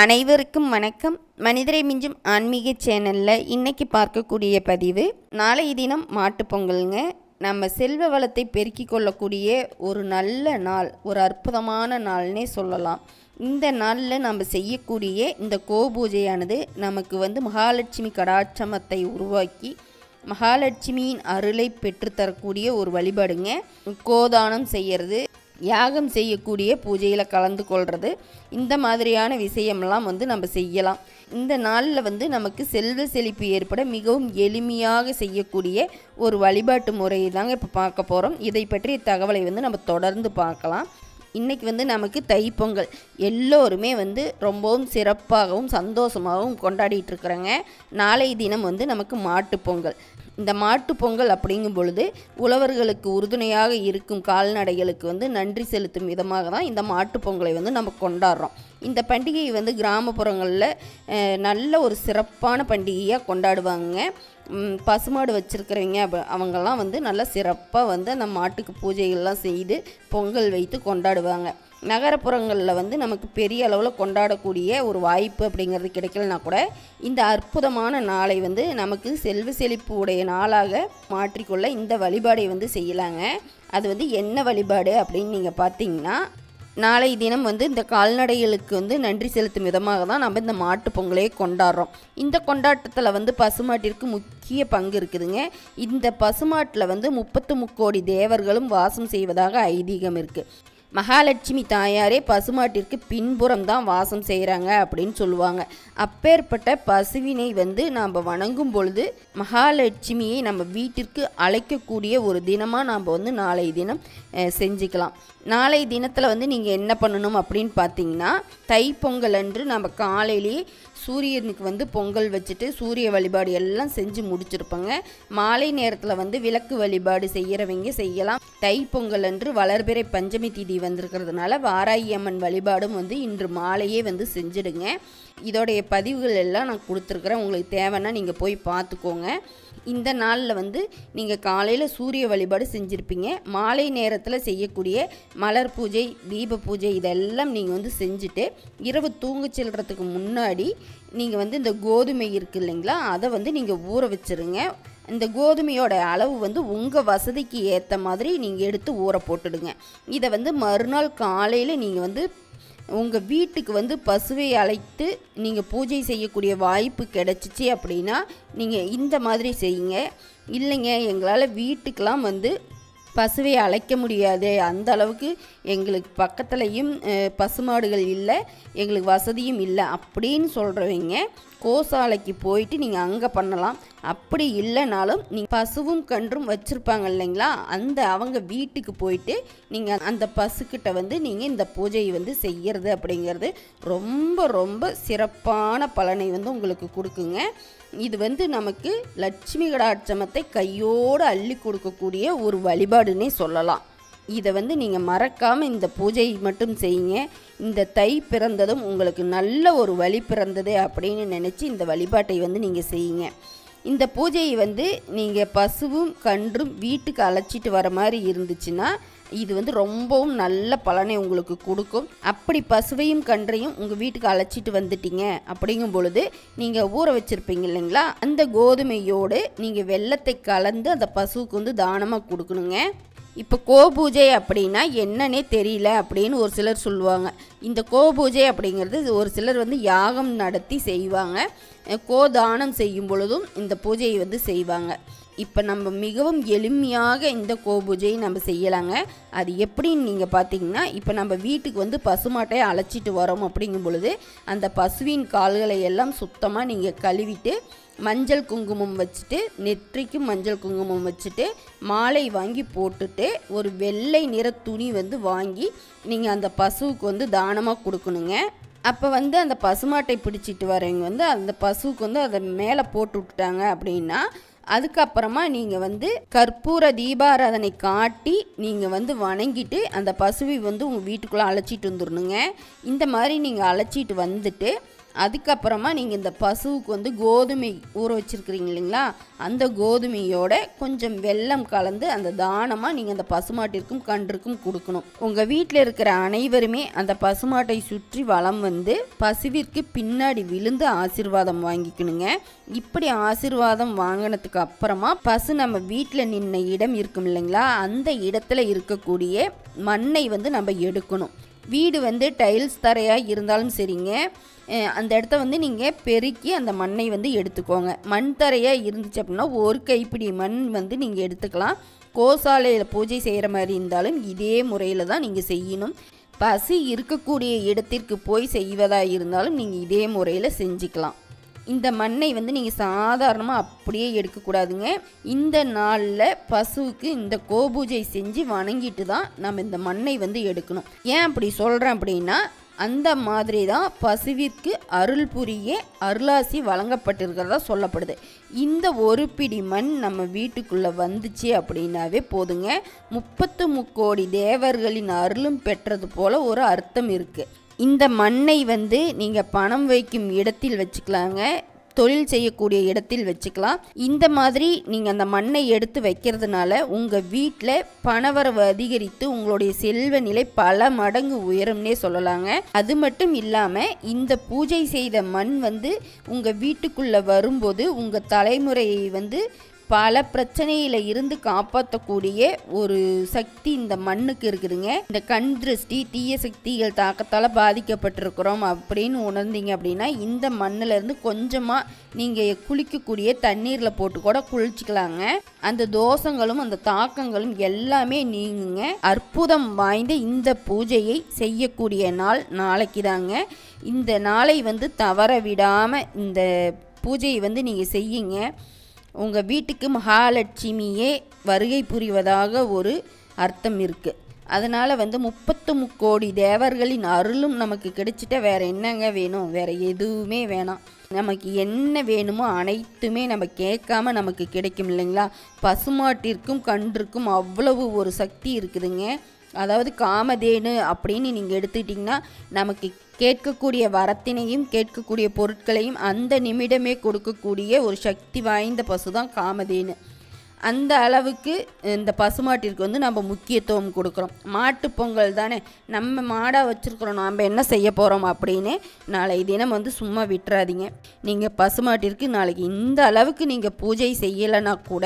அனைவருக்கும் வணக்கம். மனிதரை மிஞ்சும் ஆன்மீக சேனலில் இன்றைக்கி பார்க்கக்கூடிய பதிவு நாளைய தினம் மாட்டுப்பொங்கல்ங்க நம்ம செல்வ வளத்தை பெருக்கிக் கொள்ளக்கூடிய ஒரு நல்ல நாள் ஒரு அற்புதமான நாள்னே சொல்லலாம். இந்த நாளில் நம்ம செய்யக்கூடிய இந்த கோபூஜையானது நமக்கு வந்து மகாலட்சுமி கடாட்சமத்தை உருவாக்கி மகாலட்சுமியின் அருளை பெற்றுத்தரக்கூடிய ஒரு வழிபாடுங்க. கோதானம் செய்கிறது யாகம் செய்யக்கூடிய பூஜையில் கலந்து கொள்வது இந்த மாதிரியான விஷயம்லாம் வந்து நம்ம செய்யலாம். இந்த நாளில் வந்து நமக்கு செல்வ செழிப்பு ஏற்பட மிகவும் எளிமையாக செய்யக்கூடிய ஒரு வழிபாட்டு முறையை தாங்க இப்போ பார்க்க போகிறோம் இதை பற்றிய தகவலை வந்து நம்ம தொடர்ந்து பார்க்கலாம். இன்றைக்கி வந்து நமக்கு தைப்பொங்கல். எல்லோருமே வந்து ரொம்பவும் சிறப்பாகவும் சந்தோஷமாகவும் கொண்டாடிட்டு இருக்கிறாங்க. நாளைய தினம் வந்து நமக்கு மாட்டுப்பொங்கல் இந்த மாட்டு பொங்கல் அப்படிங்கும் பொழுது உழவர்களுக்கு உறுதுணையாக இருக்கும் கால்நடைகளுக்கு வந்து நன்றி செலுத்தும் விதமாக தான் இந்த மாட்டுப் பொங்கலை வந்து நம்ம கொண்டாடுறோம். இந்த பண்டிகை வந்து கிராமப்புறங்களில் நல்ல ஒரு சிறப்பான பண்டிகையாக கொண்டாடுவாங்க. பசுமாடு வச்சுருக்கிறவங்க அவங்கெல்லாம் வந்து நல்லா சிறப்பாக வந்து அந்த மாட்டுக்கு பூஜைகள்லாம் செய்து பொங்கல் வைத்து கொண்டாடுவாங்க. நகரப்புறங்களில் வந்து நமக்கு பெரிய அளவில் கொண்டாடக்கூடிய ஒரு வாய்ப்பு அப்படிங்கிறது கிடைக்கலனா கூட இந்த அற்புதமான நாளை வந்து நமக்கு செல்வ செழிப்பு உடைய நாளாக மாற்றிக்கொள்ள இந்த வழிபாடை வந்து செய்யலாங்க. அது வந்து என்ன வழிபாடு அப்படின்னு நீங்கள் பார்த்தீங்கன்னா நாளை தினம் வந்து இந்த கால்நடைகளுக்கு வந்து நன்றி செலுத்தும் விதமாக தான் நம்ம இந்த மாட்டுப் பொங்கலையே கொண்டாடுறோம். இந்த கொண்டாட்டத்தில் வந்து பசுமாட்டிற்கு முக்கிய பங்கு இருக்குதுங்க. இந்த பசுமாட்டில் வந்து முப்பத்து முக்கோடி தேவர்களும் வாசம் செய்வதாக ஐதீகம் இருக்குது மகாலட்சுமி தாயாரே பசுமாட்டிற்கு பின்புறம் தான் வாசம் செய்கிறாங்க அப்படின்னு சொல்லுவாங்க. அப்பேற்பட்ட பசுவினை வந்து நாம் வணங்கும் பொழுது மகாலட்சுமியை நம்ம வீட்டிற்கு அழைக்கக்கூடிய ஒரு தினமாக நாம் வந்து நாளை தினம் செஞ்சுக்கலாம். நாளை தினத்தில் வந்து நீங்கள் என்ன பண்ணணும் அப்படின்னு பார்த்தீங்கன்னா தைப்பொங்கல் அன்று நம்ம காலையிலேயே சூரியனுக்கு வந்து பொங்கல் வச்சுட்டு சூரிய வழிபாடு எல்லாம் செஞ்சு முடிச்சிருப்பாங்க. மாலை நேரத்தில் வந்து விளக்கு வழிபாடு செய்கிறவங்க செய்யலாம். தைப்பொங்கல் அன்று வளர்பிறை பஞ்சமி திதி வந்திருக்கிறதுனால வாராயி அம்மன் வழிபாடும் வந்து இன்று மாலையே வந்து செஞ்சிடுங்க. இதோடைய பதிவுகள் எல்லாம் நான் கொடுத்துருக்குறேன். உங்களுக்கு தேவைன்னா நீங்கள் போய் பார்த்துக்கோங்க. இந்த நாளில் வந்து நீங்கள் காலையில் சூரிய வழிபாடு செஞ்சுருப்பீங்க. மாலை நேரத்தில் செய்யக்கூடிய மலர் பூஜை தீப பூஜை இதெல்லாம் நீங்கள் வந்து செஞ்சுட்டு இரவு தூங்க செல்றதுக்கு முன்னாடி நீங்கள் வந்து இந்த கோதுமை இருக்கு இல்லைங்களா? அதை வந்து நீங்கள் ஊற வச்சுருங்க. இந்த கோதுமையோட அளவு வந்து உங்கள் வசதிக்கு ஏற்ற மாதிரி நீங்கள் எடுத்து ஊற போட்டுடுங்க. இதை வந்து மறுநாள் காலையில் நீங்கள் வந்து உங்கள் வீட்டுக்கு வந்து பசுவை அழைத்து நீங்கள் பூஜை செய்யக்கூடிய வாய்ப்பு கிடச்சிச்சு அப்படின்னா நீங்கள் இந்த மாதிரி செய்யுங்க. இல்லைங்க எங்களால் வீட்டுக்கெலாம் வந்து பசுவை அழைக்க முடியாது. அந்த அளவுக்கு எங்களுக்கு பக்கத்துலேயும் பசுமாடுகள் இல்லை எங்களுக்கு வசதியும் இல்லை அப்படின்னு சொல்கிறவங்க கோசாலைக்கு போயிட்டு நீங்கள் அங்கே பண்ணலாம். அப்படி இல்லைனாலும் நீங்கள் பசுவும் கன்றும் வச்சுருப்பாங்க இல்லைங்களா? அந்த அவங்க வீட்டுக்கு போயிட்டு நீங்கள் அந்த பசுக்கிட்ட வந்து நீங்கள் இந்த பூஜையை வந்து செய்கிறது அப்படிங்கிறது ரொம்ப ரொம்ப சிறப்பான பலனை வந்து உங்களுக்கு கொடுக்குங்க. இது வந்து நமக்கு லட்சுமி கடாட்சமத்தை கையோடு அள்ளி கொடுக்கக்கூடிய ஒரு வழிபாடுன்னே சொல்லலாம். இதை வந்து நீங்கள் மறக்காமல் இந்த பூஜை மட்டும் செய்யுங்க. இந்த தை பிறந்ததும் உங்களுக்கு நல்ல ஒரு வழி பிறந்தது அப்படின்னு நினச்சி இந்த வழிபாட்டை வந்து நீங்கள் செய்யுங்க. இந்த பூஜையை வந்து நீங்கள் பசுவும் கன்றும் வீட்டுக்கு அழைச்சிட்டு வர மாதிரி இருந்துச்சுன்னா இது வந்து ரொம்பவும் நல்ல பலனை உங்களுக்கு கொடுக்கும். அப்படி பசுவையும் கன்றையும் உங்கள் வீட்டுக்கு அழைச்சிட்டு வந்துட்டீங்க அப்படிங்கும் பொழுது நீங்கள் ஊற வச்சுருப்பீங்க இல்லைங்களா? அந்த கோதுமையோடு நீங்கள் வெள்ளத்தை கலந்து அந்த பசுவுக்கு வந்து தானமாக கொடுக்கணுங்க. இப்போ கோபூஜை அப்படின்னா என்னன்னே தெரியல அப்படின்னு ஒரு சிலர் சொல்லுவாங்க. இந்த கோபூஜை அப்படிங்கிறது ஒரு சிலர் வந்து யாகம் நடத்தி செய்வாங்க. கோதானம் செய்யும் பொழுதும் இந்த பூஜையை வந்து செய்வாங்க. இப்போ நம்ம மிகவும் எளிமையாக இந்த கோபூஜையை நம்ம செய்யலாங்க. அது எப்படின்னு நீங்கள் பார்த்தீங்கன்னா இப்போ நம்ம வீட்டுக்கு வந்து பசுமாட்டை அழைச்சிட்டு வரோம் அப்படிங்கும் பொழுது அந்த பசுவின் கால்களை எல்லாம் சுத்தமாக நீங்கள் கழுவிட்டு மஞ்சள் குங்குமம் வச்சுட்டு நெற்றிக்கும் மஞ்சள் குங்குமம் வச்சுட்டு மாலை வாங்கி போட்டுட்டு ஒரு வெள்ளை நிற துணி வந்து வாங்கி நீங்கள் அந்த பசுவுக்கு வந்து தானமாக கொடுக்கணுங்க. அப்போ வந்து அந்த பசுமாட்டை பிடிச்சிட்டு வரவங்க வந்து அந்த பசுவுக்கு வந்து அதை மேலே போட்டு விட்டுட்டாங்க அப்படின்னா அதுக்கப்புறமா நீங்கள் வந்து கற்பூர தீபாராதனை காட்டி நீங்கள் வந்து வணங்கிட்டு அந்த பசுவை வந்து உங்கள் வீட்டுக்குள்ளே அழைச்சிட்டு வந்துடணுங்க இந்த மாதிரி நீங்கள் அழைச்சிட்டு வந்துட்டு அதுக்கப்புறமா நீங்கள் இந்த பசுவுக்கு வந்து கோதுமை ஊற வச்சுருக்கிறீங்க இல்லைங்களா? அந்த கோதுமையோட கொஞ்சம் வெல்லம் கலந்து அந்த தானமாக நீங்கள் அந்த பசுமாட்டிற்கும் கன்றுக்கும் கொடுக்கணும். உங்கள் வீட்டில் இருக்கிற அனைவருமே அந்த பசுமாட்டை சுற்றி வளம் வந்து பசுவிற்கு பின்னாடி விழுந்து ஆசிர்வாதம் வாங்கிக்கணுங்க. இப்படி ஆசீர்வாதம் வாங்கினதுக்கு அப்புறமா பசு நம்ம வீட்டில் நின்ன இடம் இருக்கும் இல்லைங்களா? அந்த இடத்துல இருக்கக்கூடிய மண்ணை வந்து நம்ம எடுக்கணும். வீடு வந்து டைல்ஸ் தரையாக இருந்தாலும் சரிங்க. அந்த இடத்த வந்து நீங்கள் பெருக்கி அந்த மண்ணை வந்து எடுத்துக்கோங்க. மண் தரையாக இருந்துச்சு அப்படின்னா ஒரு கைப்பிடி மண் வந்து நீங்கள் எடுத்துக்கலாம். கோசாலையில் பூஜை செய்கிற மாதிரி இருந்தாலும் இதே முறையில் தான் நீங்கள் செய்யணும். பசி இருக்கக்கூடிய இடத்திற்கு போய் செய்வதாக இருந்தாலும் நீங்கள் இதே முறையில் செஞ்சுக்கலாம். இந்த மண்ணை வந்து நீங்கள் சாதாரணமாக அப்படியே எடுக்கக்கூடாதுங்க. இந்த நாளில் பசுவுக்கு இந்த கோபூஜை செஞ்சு வணங்கிட்டு தான் நம்ம இந்த மண்ணை வந்து எடுக்கணும். ஏன் அப்படி சொல்கிறேன் அப்படின்னா அந்த மாதிரி தான் பசுவிற்கு அருள் புரிய அருளாசி வழங்கப்பட்டிருக்கிறதா சொல்லப்படுது. இந்த ஒரு பிடி மண் நம்ம வீட்டுக்குள்ளே வந்துச்சு அப்படின்னாவே போதுங்க. முப்பத்து முக்கோடி தேவர்களின் அருளும் பெற்றது போல ஒரு அர்த்தம் இருக்குது இந்த மண்ணை வந்து நீங்கள் பணம் வைக்கும் இடத்தில் வச்சுக்கலாங்க. தொழில் செய்யக்கூடிய இடத்தில் வச்சுக்கலாம். இந்த மாதிரி நீங்கள் அந்த மண்ணை எடுத்து வைக்கிறதுனால உங்கள் வீட்டில் பணவரவு அதிகரித்து உங்களுடைய செல்வ நிலை பல மடங்கு உயரும்னே சொல்லலாங்க. அது மட்டும் இல்லாமல் இந்த பூஜை செய்த மண் வந்து உங்கள் வீட்டுக்குள்ளே வரும்போது உங்கள் தலைமுறையை வந்து பல பிரச்சனையில இருந்து காப்பாற்றக்கூடிய ஒரு சக்தி இந்த மண்ணுக்கு இருக்குதுங்க. இந்த கண் திருஷ்டி தீய சக்திகள் தாக்கத்தால் பாதிக்கப்பட்டிருக்கிறோம் அப்படின்னு உணர்ந்தீங்க அப்படின்னா இந்த மண்ணில் இருந்து கொஞ்சமாக நீங்கள் குளிக்கக்கூடிய தண்ணீரில் போட்டு கூட குளிச்சுக்கலாங்க. அந்த தோஷங்களும் அந்த தாக்கங்களும் எல்லாமே நீங்குங்க. அற்புதம் வாய்ந்த இந்த பூஜையை செய்யக்கூடிய நாள் நாளைக்கு தாங்க இந்த நாளை வந்து தவற விடாமல் இந்த பூஜையை வந்து நீங்கள் செய்யுங்க. உங்கள் வீட்டுக்கு மகாலட்சுமியே வருகை புரிவதாக ஒரு அர்த்தம் இருக்குது அதனால் வந்து முப்பத்து முக்கோடி தேவர்களின் அருளும் நமக்கு கிடைச்சிட்டா வேறு என்னங்க வேணும்? வேறு எதுவுமே வேணாம். நமக்கு என்ன வேணுமோ அனைத்துமே நம்ம கேட்காம நமக்கு கிடைக்கும் இல்லைங்களா? பசுமாட்டிற்கும் கன்றுக்கும் அவ்வளவு ஒரு சக்தி இருக்குதுங்க. அதாவது காமதேனு அப்படின்னு நீங்கள் எடுத்துக்கிட்டிங்கன்னா நமக்கு கேட்கக்கூடிய வரத்தினையும் கேட்கக்கூடிய பொருட்களையும் அந்த நிமிடமே கொடுக்கக்கூடிய ஒரு சக்தி வாய்ந்த பசு தான் காமதேனு. அந்த அளவுக்கு இந்த பசுமாட்டிற்கு வந்து நம்ம முக்கியத்துவம் கொடுக்குறோம். மாட்டு பொங்கல் தானே. நம்ம மாடாக வச்சுருக்குறோம். நாம் என்ன செய்ய போகிறோம் அப்படின்னு நாளை தினம் வந்து சும்மா விட்டுறாதீங்க. நீங்கள் பசுமாட்டிற்கு நாளைக்கு இந்த அளவுக்கு நீங்கள் பூஜை செய்யலைன்னா கூட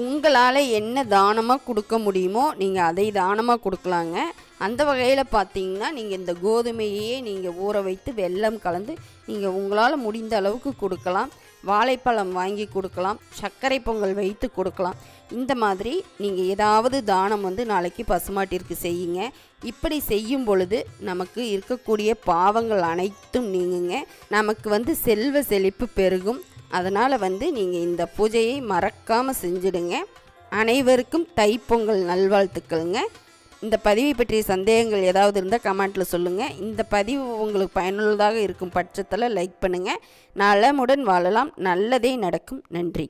உங்களால் என்ன தானமாக கொடுக்க முடியுமோ நீங்கள் அதை தானமாக கொடுக்கலாங்க. அந்த வகையில் பார்த்தீங்கன்னா நீங்கள் இந்த கோதுமையே நீங்கள் ஊற வைத்து வெல்லம் கலந்து நீங்கள் உங்களால் முடிந்த அளவுக்கு கொடுக்கலாம். வாழைப்பழம் வாங்கி கொடுக்கலாம். சர்க்கரை பொங்கல் வைத்து கொடுக்கலாம். இந்த மாதிரி நீங்கள் ஏதாவது தானம் வந்து நாளைக்கு பசுமாட்டிற்கு செய்யுங்க. இப்படி செய்யும் பொழுது நமக்கு இருக்கக்கூடிய பாவங்கள் அனைத்தும் நீங்குங்க. நமக்கு வந்து செல்வ செழிப்பு பெருகும். அதனால் வந்து நீங்கள் இந்த பூஜையை மறக்காமல் செஞ்சிடுங்க. அனைவருக்கும் தைப்பொங்கல் நல்வாழ்த்துக்கள்ங்க. இந்த பதிவை பற்றிய சந்தேகங்கள் ஏதாவது இருந்தால் கமெண்ட்டில் சொல்லுங்கள் இந்த பதிவு உங்களுக்கு பயனுள்ளதாக இருக்கும் பட்சத்தில் லைக் பண்ணுங்கள் நலமுடன் வாழலாம். நல்லதே நடக்கும். நன்றி.